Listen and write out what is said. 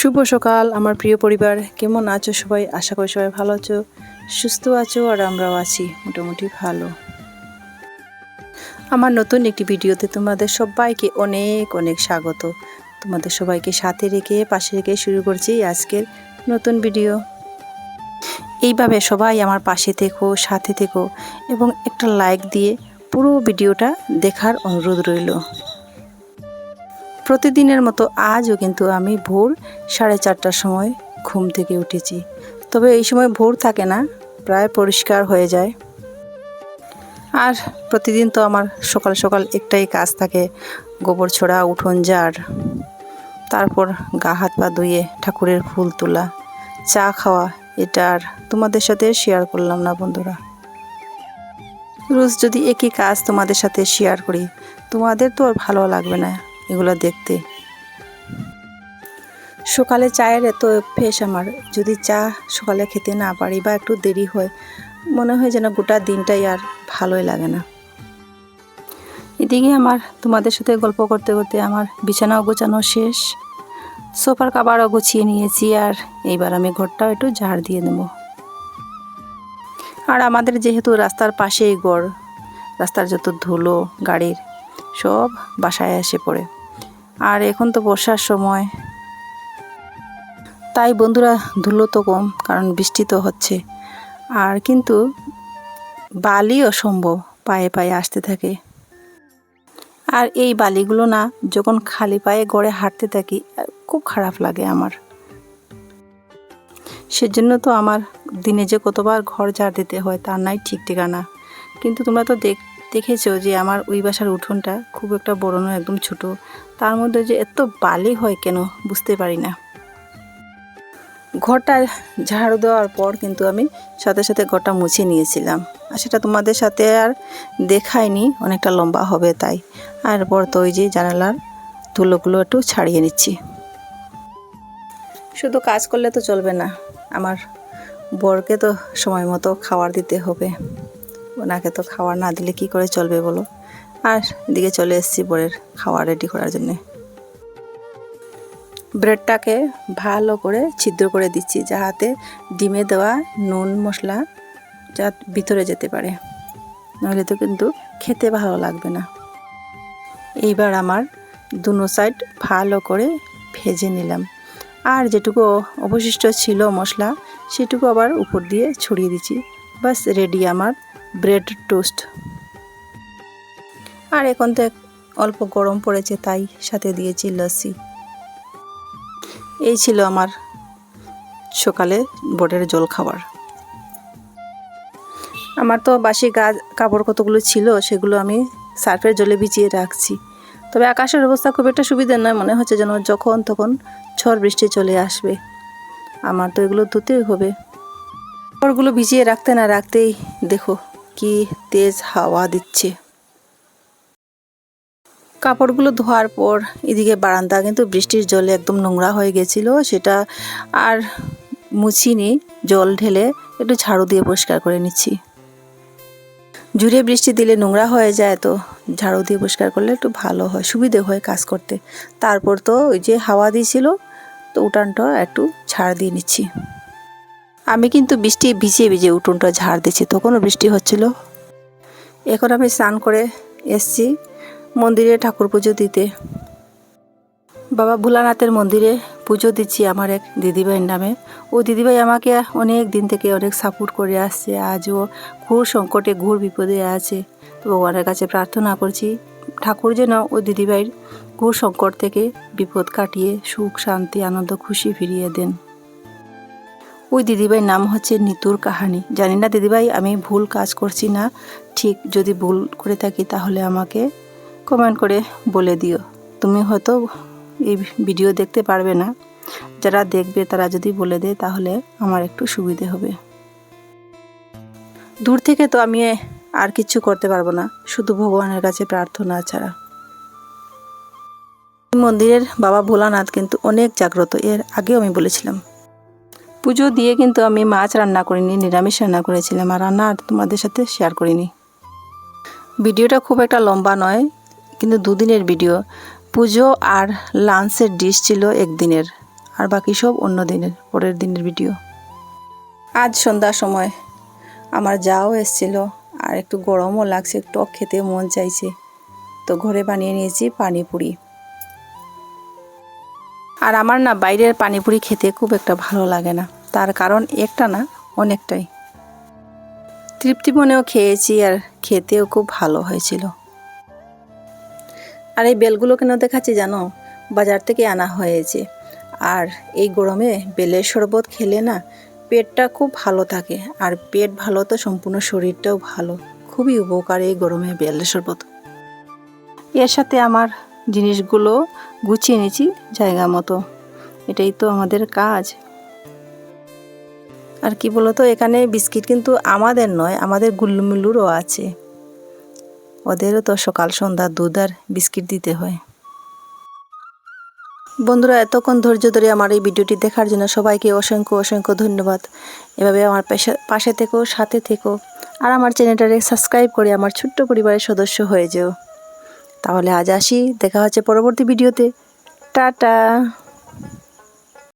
শুভ সকাল, আমার প্রিয় পরিবার। কেমন আছো সবাই? আশা করি সবাই ভালো আছো, সুস্থ আছো, আর আমরাও আছি মোটামুটি ভালো। আমার নতুন একটি ভিডিওতে তোমাদের সবাইকে অনেক অনেক স্বাগত। তোমাদের সবাইকে সাথে রেখে, পাশে রেখে শুরু করছি আজকের নতুন ভিডিও। এইভাবে সবাই আমার পাশে থেকো, সাথে থেকো এবং একটা লাইক দিয়ে পুরো ভিডিওটা দেখার অনুরোধ রইল। প্রতিদিনের মতো আজও কিন্তু আমি ভোর সাড়ে চারটার সময় ঘুম থেকে উঠেছি। তবে এই সময় ভোর থাকে না, প্রায় পরিষ্কার হয়ে যায়। আর প্রতিদিন তো আমার সকাল সকাল একটাই কাজ থাকে, গোবর ছোড়া, উঠোন জার তারপর গা হাত পা ধুয়ে ঠাকুরের ফুল তোলা, চা খাওয়া, এটা আর তোমাদের সাথে শেয়ার করলাম না বন্ধুরা। রোজ যদি একই কাজ তোমাদের সাথে শেয়ার করি, তোমাদের তো আর ভালো লাগবে না। এগুলো দেখতে। সকালে চায়ের এত অভ্যেস আমার। যদি চা সকালে খেতে না পারি বা একটু দেরি হয়, মনে হয় যেন গোটা দিনটাই আর ভালোই লাগে না। এদিকে আমার তোমাদের সাথে গল্প করতে করতে আমার বিছানাও গোছানো শেষ। সোফার কাবারও গুছিয়ে নিয়েছি আর এইবার আমি ঘরটাও একটু ঝাড় দিয়ে নেব। আর আমাদের যেহেতু রাস্তার পাশেই গড়, রাস্তার যত ধুলো, গাড়ির সব বাসায় এসে পড়ে। আর এখন তো বর্ষার সময়। তাই বন্ধুরা, ধুলো তো কম, কারণ বৃষ্টি তো হচ্ছে। আর কিন্তু বালি অসম্ভব, পায়ে পায়ে আসতে থাকে। আর এই বালিগুলো না, যখন খালি পায়ে গড়ে হাঁটতে থাকি খুব খারাপ লাগে আমার। সেজন্য তো আমার দিনে যে কতবার ঘর ঝাড় দিতে হয় তার নাই ঠিক ঠিকানা। কিন্তু তোমরা তো দেখ দেখেছ যে আমার ওই বাসার উঠোনটা খুব একটা বড় নয়, একদম ছোট। তার মধ্যে যে এত বালি হয় কেন বুঝতে পারি না। ঘরটা ঝাড়ু দেওয়ার পর কিন্তু আমি সাথে সাথে ঘরটা মুছে নিয়েছিলাম। আর সেটা তোমাদের সাথে আর দেখাইনি অনেকটা লম্বা হবে তাই। আর পর তো ওই যে জানালার ধুলোগুলো একটু ছাড়িয়ে নিচ্ছি। শুধু কাজ করলে তো চলবে না, আমার বরকে তো সময় মতো খাবার দিতে হবে। ওনাকে তো খাবার না দিলে কি করে চলবে বলো? আর এদিকে চলে এসেছি বরের খাবার রেডি করার জন্যে। ব্রেডটাকে ভালো করে ছিদ্র করে দিচ্ছি যাহাতে ডিমে দেওয়া নুন, মশলা যা ভিতরে যেতে পারে। নাহলে তো কিন্তু খেতে ভালো লাগবে না। এইবার আমার দুনো সাইড ভালো করে ভেজে নিলাম। আর যেটুকু অবশিষ্ট ছিল মশলা, সেটুকু আবার উপর দিয়ে ছড়িয়ে দিচ্ছি। বাস রেডি আমার ব্রেড টোস্ট। আর এখন তো অল্প গরম পড়েছে, তাই সাথে দিয়েছি লস্যি। এই ছিল আমার সকালে বোটের জল খাবার। আমার তো বাসি গা, কাপড় কতগুলো ছিল সেগুলো আমি সার্ফের জলে ভিজিয়ে রাখছি। তবে আকাশের অবস্থা খুব একটা সুবিধা নয়, মনে হচ্ছে যেন যখন তখন ঝড় বৃষ্টি চলে আসবে। আমার তো এগুলো ধুতেই হবে। কাপড়গুলো ভিজিয়ে রাখতে না রাখতেই দেখো কি তেজ হাওয়া দিচ্ছে। কাপড়গুলো ধোয়ার পর এদিকে বারান্দা কিন্তু বৃষ্টির জলে একদম নোংরা হয়ে গেছিল, সেটা আর মুছিনি, জল ঢেলে একটু ঝাড়ু দিয়ে পরিষ্কার করে নিচ্ছি। জুড়ে বৃষ্টি দিলে নোংরা হয়ে যায় তো ঝাড়ু দিয়ে পরিষ্কার করলে একটু ভালো হয়, সুবিধে হয় কাজ করতে। তারপর তো ওই যে হাওয়া দিয়েছিল, তো উঠানটা একটু ছাড় দিয়ে নিচ্ছি। আমি কিন্তু বৃষ্টি ভিজিয়ে ভিজিয়ে উঠোনটা ঝাড় দিচ্ছি, তখনও বৃষ্টি হচ্ছিল। এখন আমি স্নান করে এসছি মন্দিরে ঠাকুর পুজো দিতে। বাবা ভোলানাথের মন্দিরে পুজো দিচ্ছি আমার এক দিদিভাইয়ের নামে। ও দিদিভাই আমাকে অনেক দিন থেকে অনেক সাপোর্ট করে আসছে, আজও ঘুর সংকটে, ঘুর বিপদে আছে। তো ভগবানের কাছে প্রার্থনা করছি, ঠাকুর যেন ও দিদিভাইয়ের ঘুর সংকট থেকে বিপদ কাটিয়ে সুখ, শান্তি, আনন্দ, খুশি ফিরিয়ে দেন। ওই দিদিভাইয়ের নাম হচ্ছে নিতুর কাহানি। জানি না, দিদিভাই, আমি ভুল কাজ করছি না? ঠিক যদি ভুল করে থাকি তাহলে আমাকে কমেন্ট করে বলে দিও। তুমি হয়তো এই ভিডিও দেখতে পারবে না। যারা দেখবে, তারা যদি বলে দেয়, তাহলে আমার একটু সুবিধে হবে। দূর থেকে তো আমি আর কিছু করতে পারব না। শুধু ভগবানের কাছে প্রার্থনা ছাড়া। মন্দিরের বাবা ভোলানাথ কিন্তু অনেক জাগ্রত। এর আগেও আমি বলেছিলাম। পুজো দিয়ে কিন্তু আমি মাছ রান্না করিনি, নিরামিষ রান্না করেছিলাম। আর রান্না আর তোমাদের সাথে শেয়ার করিনি। ভিডিওটা খুব একটা লম্বা নয়, কিন্তু দুদিনের ভিডিও। পুজো আর লাঞ্চের ডিশ ছিল একদিনের, আর বাকি সব অন্য দিনের, পরের দিনের ভিডিও। আজ সন্ধ্যার সময় আমার যাও এসছিল, আর একটু গরমও লাগছে টক খেতে মন চাইছে। তো ঘরে বানিয়ে নিয়েছি পানিপুরি। আর আমার না বাইরের পানিপুরি খেতে খুব একটা ভালো লাগে না। তার কারণ একটা না, অনেকটাই। তৃপ্তি মনেও খেয়েছি আর খেতেও খুব ভালো হয়েছিল। আর এই বেলগুলো কেন দেখাচ্ছি জানো? বাজার থেকে আনা হয়েছে। আর এই গরমে বেলের শরবত খেলে না পেটটা খুব ভালো থাকে। আর পেট ভালো তো সম্পূর্ণ শরীরটাও ভালো। খুবই উপকার এই গরমে বেলের শরবত। এর সাথে আমার জিনিসগুলো গুছিয়ে নিয়েছি জায়গা মতো। এটাই তো আমাদের কাজ। আর কি বলতো, এখানে বিস্কিট কিন্তু আমাদের নয়, আমাদের গুল্লুমুল্লুরও আছে। ওদেরও তো সকাল, সন্ধ্যা দুধ আর বিস্কিট দিতে হয়। বন্ধুরা, এতক্ষণ ধৈর্য ধরে আমার এই ভিডিওটি দেখার জন্য সবাইকে অসংখ্য অসংখ্য ধন্যবাদ। এভাবে আমার পাশে- পাশে থেকো, সাথে থেকো। আর আমার চ্যানেলটাকে সাবস্ক্রাইব করে আমার ছোট্ট পরিবারের সদস্য হয়ে যেও। তাহলে আজ আসি দেখা হচ্ছে পরবর্তী ভিডিওতে। টাটা!